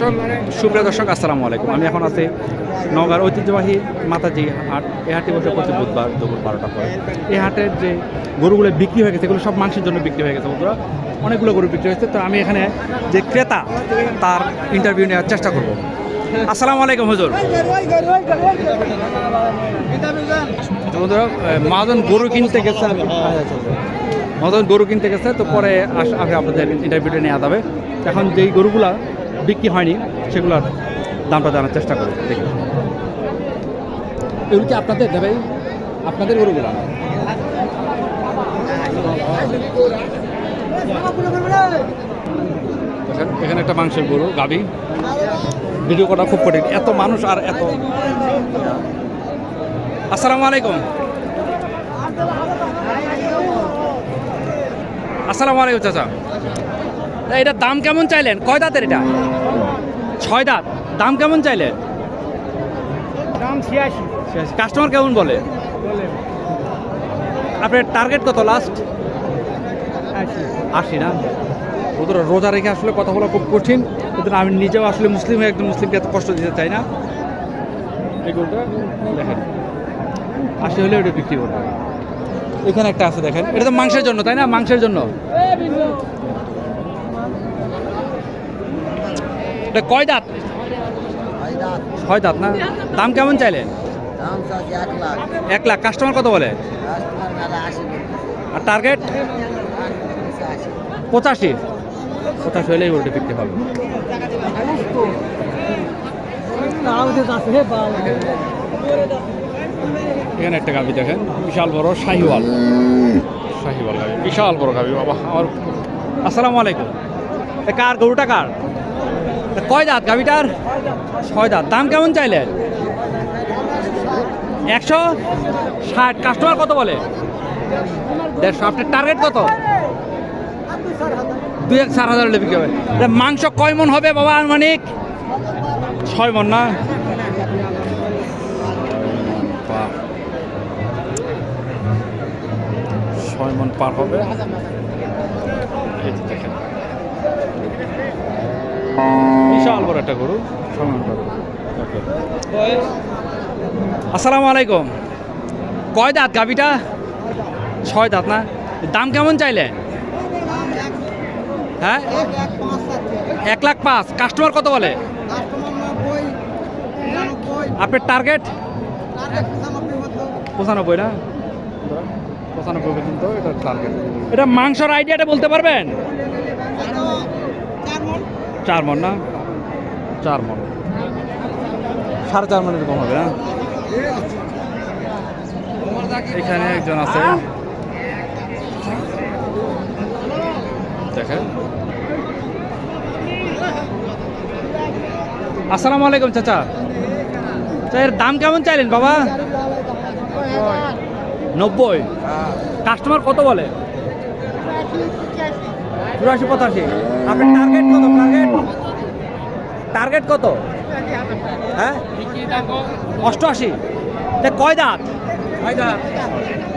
দর্শক, সুপ্রিয় দর্শক, আসসালামু আলাইকুম। আমি এখন আছি নগার ঐতিহ্যবাহী মাতাজি হাট। এই হাটে বসে প্রতি বুধবার দুপুর বারোটা পরে। এই হাটের যে গরুগুলো বিক্রি হয়ে গেছে, এগুলো সব মানুষের জন্য বিক্রি হয়ে গেছে, বন্ধুরা। অনেকগুলো গরু বিক্রি হয়েছে। তো আমি এখানে যে ক্রেতা, তার ইন্টারভিউ নেওয়ার চেষ্টা করব। আসসালামু আলাইকুম, হুজুর। বন্ধুরা মাজন গরু কিনতে গেছে। মতন গরু কিনতে গেছে, তো পরে আপনাদের ইন্টারভিউটা নেওয়া যাবে। এখন যেই গরুগুলা বিক্রি হয়নি সেগুলোর দামটা জানার চেষ্টা করব দেখি। এগুলো কি আপনাদের দেবে আপনাদের গরুগুলা? দেখেন এখানে একটা মাংসের গরু গাবি। ভিডিও করা খুব কঠিন। এত মানুষ আর এত আসসালামু আলাইকুম। আসসালামু আলাইকুম চাচা। এটার দাম কেমন চাইলেন? কয় দাঁতের এটা? ছয় দাঁত। দাম কেমন চাইলেন? দাম ছিয়াশি। কাস্টমার কেমন বলে? আপনার টার্গেট কত লাস্ট আশি। না? ওদের রোজা রেখে আসলে কথা বলা খুব কঠিন। কিন্তু আমি নিজেও আসলে মুসলিম হয়ে একজন মুসলিমকে এত কষ্ট দিতে চাই না। গরুটা দেখেন। আশি হলে ওটা বিক্রি করব এখানে একটা আছে দেখেন। এটা তো মাংসের জন্য তাই না? মাংসের জন্য। এটা কয় দাঁত? ছয় দাঁত না? দাম কেমন চাইলেন এক লাখ। কাস্টমার কত বলে? আর টার্গেট পঁচাশি। পঁচাশি হলেই ওটা বিক্রি হবে। এখানে একটা গাভি দেখেন। বিশাল বড় শাহিওয়াল। শাহিওয়াল গাভি। বিশাল বড় গাভি বাবা। আমার আসসালামু আলাইকুম। কার, গরুটা কার? কয় দাঁত গাভিটার? ছয় দাঁত। দাম কেমন চাইলেন একশো ষাট। কাস্টমার কত বলে? দেড়শো। আপনার টার্গেট কত? দুই এক চার হাজার বিক্রি হবে। মাংস কয় মন হবে বাবা আনুমানিক? ছয় মন না? ছয় মন পার হবে এই যে দেখেন বিশাল বড় একটা গরু. আসসালামু আলাইকুম। কয় দাঁত গাবিটা ছয় দাঁত না? দাম কেমন চাইলে? হ্যাঁ? এক লাখ পাঁচ। কাস্টমার কত বলে? আপনার টার্গেট? পঁচানব্বই না? পঁচানব্বই পর্যন্ত এটা টার্গেট এটা মাংসর আইডিয়াটা বলতে পারবেন? চার মন না? চার মন। সাড়ে চার মন এরকম হবে না? এখানে একজন আছে। দেখেন। আসসালামু আলাইকুম চাচা। এর দাম কেমন চাইলেন বাবা? নব্বই। কাস্টমার কত বলে? চুরাশি পঁচাশি। আপনার টার্গেট কত? টার্গেট টার্গেট কত? হ্যাঁ? অষ্টআশি। তা কয় দাঁত?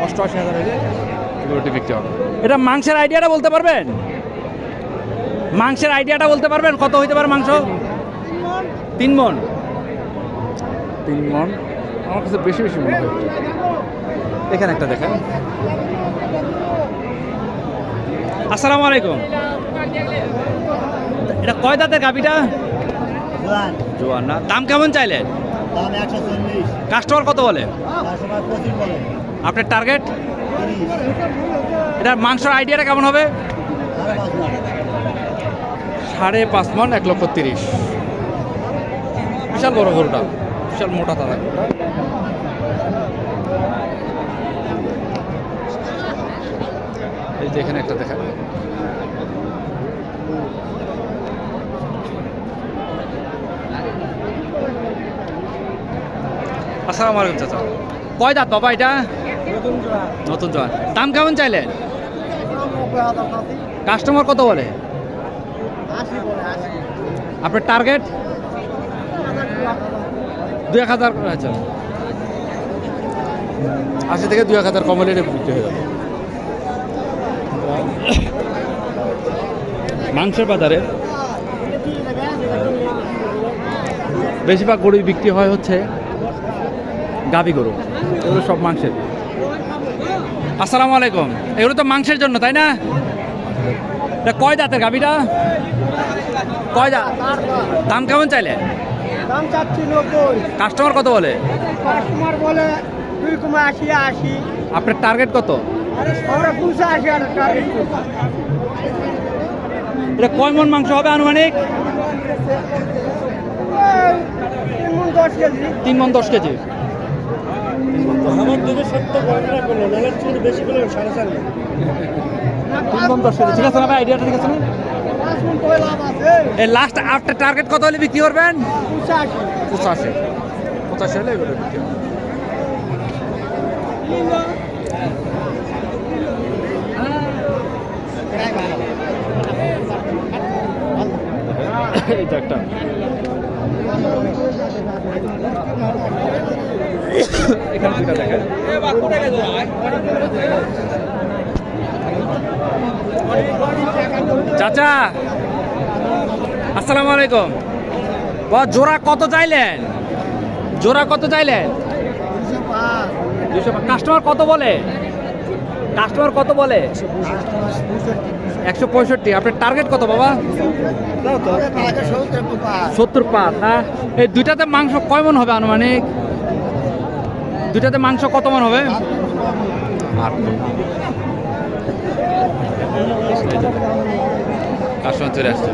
অষ্টআশি হাজার এটা মাংসের আইডিয়াটা বলতে পারবেন? মাংসের আইডিয়াটা বলতে পারবেন? কত হইতে পারে মাংস? তিন মন। তিন মন? আমার কাছে বেশি বেশি মনে হয়। এখানে একটা দেখেন। আসসালামু আলাইকুম। এটা কয় দাঁতের গাবিটা জোয়ান। না। দাম কেমন চাইলেন? কাস্টমার কত বলে? আপনার টার্গেট? এটার মাংসর আইডিয়াটা কেমন হবে? সাড়ে পাঁচ মন। এক লক্ষ তিরিশ। বিশাল বড় গরুটা। বিশাল মোটা তারা এই যে এখানে একটা দেখা। আসসালামু আলাইকুম, চাচা। কয় দাঁত বাবা এটা? নতুন জোয়ান দাম কেমন চাইলেন কাস্টমার কত বলে? আপনার টার্গেট দু এক হাজার আচ্ছা। আশি থেকে দু এক হাজার কম হলে বিক্রি হয়ে যাবে। মাংসের বাজারে বেশিরভাগ গরু বিক্রি হয় হচ্ছে গাভি গরু। এগুলো সব মাংসের। আসসালামু আলাইকুম। এগুলো তো মাংসের জন্য তাই না? এটা কয় দাঁতের গাভিটা কয় দাঁত? দাম কেমন চাইলে? দাম চাচ্ছি নব্বই। কাস্টমার কত বলে? কাস্টমার বলে দুই কমা আশি আশি। আপনার টার্গেট কত? এটা কয় মন মাংস হবে আনুমানিক? তিন মন দশ কেজি। তিন মন দশ কেজি। আমার দিকে সত্য গণনা করল নাহলে চুল বেশি করে সাড়ে চার তিন মন দশ কেজি। ঠিক আছে না ভাই আইডিয়াটা ঠিক আছে না? পাঁচ মন করে লাভ আছে? এই লাস্ট আফটার টার্গেট কত হলে বিক্রি করবেন? পঁচাশি। পঁচাশি হলে বিক্রি চাচা আসসালামু আলাইকুম। জোড়া কত চাইলেন? জোড়া কত চাইলেন? কাস্টমার কত বলে? কাস্টমার কত বলে? একশো পঁয়ষট্টি। আপনার টার্গেট কত বাবা? সত্তর পাঁচ হ্যাঁ? এই দুইটাতে মাংস কয় মন হবে আনুমানিক? দুইটাতে মাংস কত মন হবে? আট। কাস্টমার চলে আসছে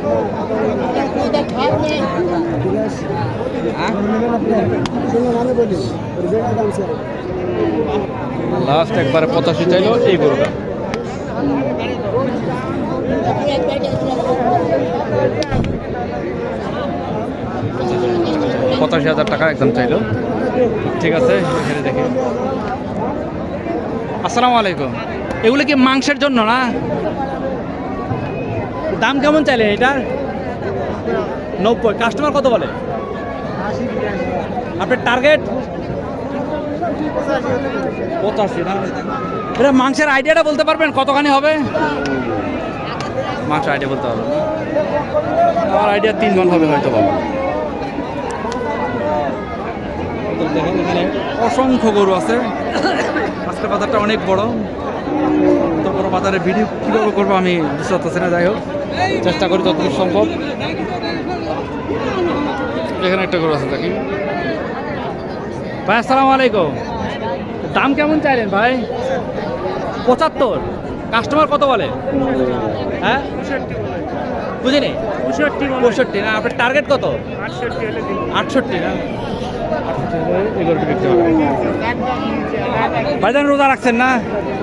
লাস্ট একবারে পঁচাশি চাইলো, এই গরুটা। পঁচাশি হাজার টাকা একদম চাইলো। ঠিক আছে, এখানে দেখি। আসসালামু আলাইকুম। এগুলো কি মাংসের জন্য না? দাম কেমন চাইলে এটার নব্বই। কাস্টমার কত বলে? আপনার টার্গেট পঁচাশি, না? এটা মাংসের আইডিয়াটা বলতে পারবেন? কতখানি হবে? মাংস আইডিয়া বলতে হবে। আমার আইডিয়া তিন মন হবে হয়তো বাবা অসংখ্য গরু আছে। আজকের বাজারটা অনেক বড়। তো বড় বাজারে ভিডিও কীভাবে করব আমি বুঝতে পারতেছি না, যাই হোক। চেষ্টা করি যতটুকু সম্ভব। এখানে একটা গরু আছে দেখি ভাই আসসালামু আলাইকুম। দাম কেমন চাইলেন ভাই? পঁচাত্তর। কাস্টমার কত বলে? হ্যাঁ? বুঝিনি? পঁয়ষট্টি পঁয়ষট্টি না আপনার টার্গেট কত? আটষট্টি না? ভাইজান রোজা রাখছেন না?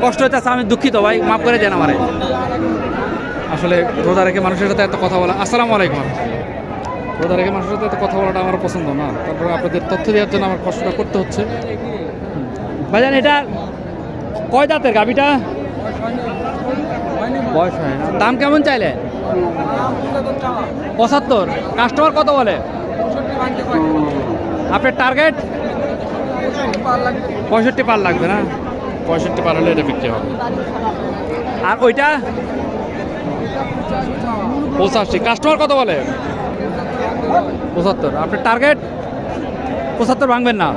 কষ্ট হচ্ছে আমি দুঃখিত ভাই মাফ করে দেন আমারে। আসলে রোজা রেখে মানুষের সাথে এত কথা বলা আসসালামু আলাইকুম রোজা রেখে মানুষের সাথে এত কথা বলাটা আমার পছন্দ না। তারপরে আপনাদের তথ্য দেওয়ার জন্য আমার কষ্টটা করতে হচ্ছে। ভাইজান এটা কয় দাঁতের গাবিটা বয়স হয় না। দাম কেমন চাইলে? পঁচাত্তর। কাস্টমার কত বলে? আপনার টার্গেট? পঁয়ষট্টি পার লাগবে না। পঁয়ষট্টি পার হলে এটা বিক্রি হবে। আর ওইটা? পঁচাশি। কাস্টমার কত বলে? পঁচাত্তর। আপনার টার্গেট পঁচাত্তর ভাঙবেন না।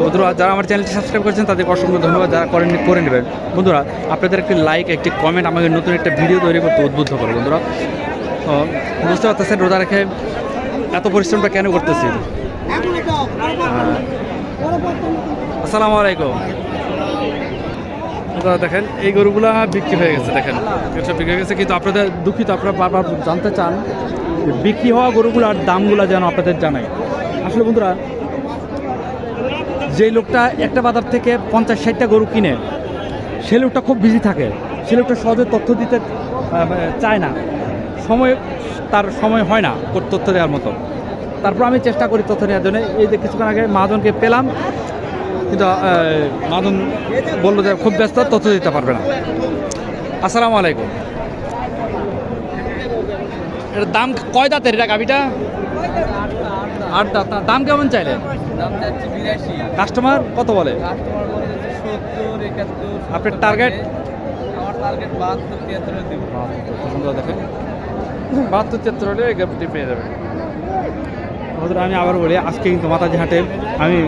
বন্ধুরা, যারা আমার চ্যানেলটি সাবস্ক্রাইব করেছেন, তাদেরকে অসংখ্য ধন্যবাদ। যারা করেননি করে নেবেন। বন্ধুরা, আপনাদের একটি লাইক একটি কমেন্ট আমাকে নতুন একটা ভিডিও তৈরি করতে উদ্বুদ্ধ করে। বন্ধুরা বুঝতে পারতেছেন? রোজা রেখে এত পরিশ্রমটা কেন করতেছি হ্যাঁ। আসসালামু আলাইকুম। আপনারা দেখেন এই গরুগুলো বিক্রি হয়ে গেছে দেখেন। এটা বিক্রি হয়ে গেছে কিন্তু আপনাদের দুঃখিত আপনারা বারবার জানতে চান যে বিক্রি হওয়া গরুগুলার দামগুলো যেন আপনাদের জানাই। আসলে বন্ধুরা যে লোকটা একটা বাজার থেকে পঞ্চাশ ষাটটা গরু কিনে সে লোকটা খুব বিজি থাকে। সে লোকটা সহজে তথ্য দিতে চায় না। সময় তার সময় হয় না তথ্য দেওয়ার মতো। তারপর আমি চেষ্টা করি তথ্য নেওয়ার জন্য। এই যে কিছুক্ষণ আগে মহাজনকে পেলাম কিন্তু মহাজন বলল যে খুব ব্যস্ত তথ্য দিতে পারবে না। আসসালামু আলাইকুম। এটার দাম কয় দাঁতের এটা গাভিটা? আট দাঁত। দাম কেমন বিরাশি। কাস্টমার কত বলে? আপনার 70 target? আমার টার্গেট দেখেন। বাহাত্তর তিয়াত্তর হলে গ্যাপটি পেয়ে বন্ধুরা, আমি আবার বলি, আজকে কিন্তু মাতাজি হাটে আমি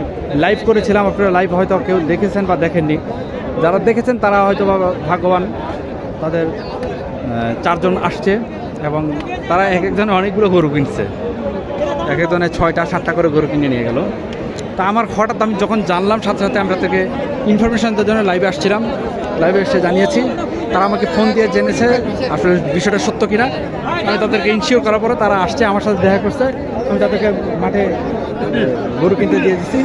লাইভ করেছিলাম, আপনারা লাইভ হয়তো কেউ দেখেছেন বা দেখেননি। যারা দেখেছেন, তারা হয়তো ভাগ্যবান, তাদের চারজন আসছে এবং তারা এক একজনে অনেকগুলো গরু কিনছে। এক একজনে ছয়টা, সাতটা করে গরু কিনে নিয়ে গেল। তা আমার হঠাৎ আমি যখন জানলাম, সাথে সাথে আমরা থেকে ইনফরমেশন দেওয়ার জন্য লাইভে আসছিলাম। লাইভে এসে জানিয়েছি। তারা আমাকে ফোন দিয়ে জেনেছে আসলে বিষয়টা সত্য কিনা। আমি তাদেরকে ইনশিওর করার পরে তারা আসছে, আমার সাথে দেখা করছে। আমি তাদেরকে মাঠে গরু কিনতে দিয়ে দিচ্ছি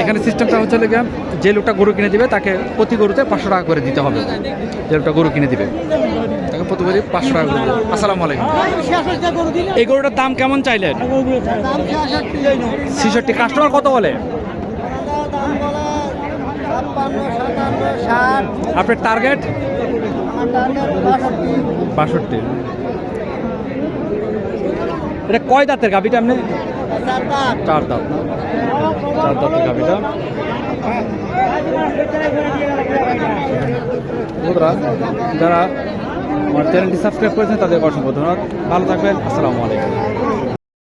এখানে সিস্টেমটা হচ্ছে গিয়ে, যে লোকটা গরু কিনে দিবে, তাকে প্রতি গরুতে পাঁচশো টাকা করে দিতে হবে। যে লোকটা গরু কিনে দিবে, তাকে প্রতি গরু পাঁচশো টাকা করে আসসালামু আলাইকুম। এই গরুটার দাম কেমন চাইলেন? ছিষট্টি। কাস্টমার কত বলে? আপনার টার্গেট বাষট্টি। এটা কয় দাঁতের গাভিটা আপনি? চার দাঁত। চার দাঁতের গাভিটা। বন্ধুরা যারা আমার চ্যানেলটি সাবস্ক্রাইব করেছেন তাদের অসংখ্য ধন্যবাদ। ভালো থাকবেন। আসসালামু আলাইকুম।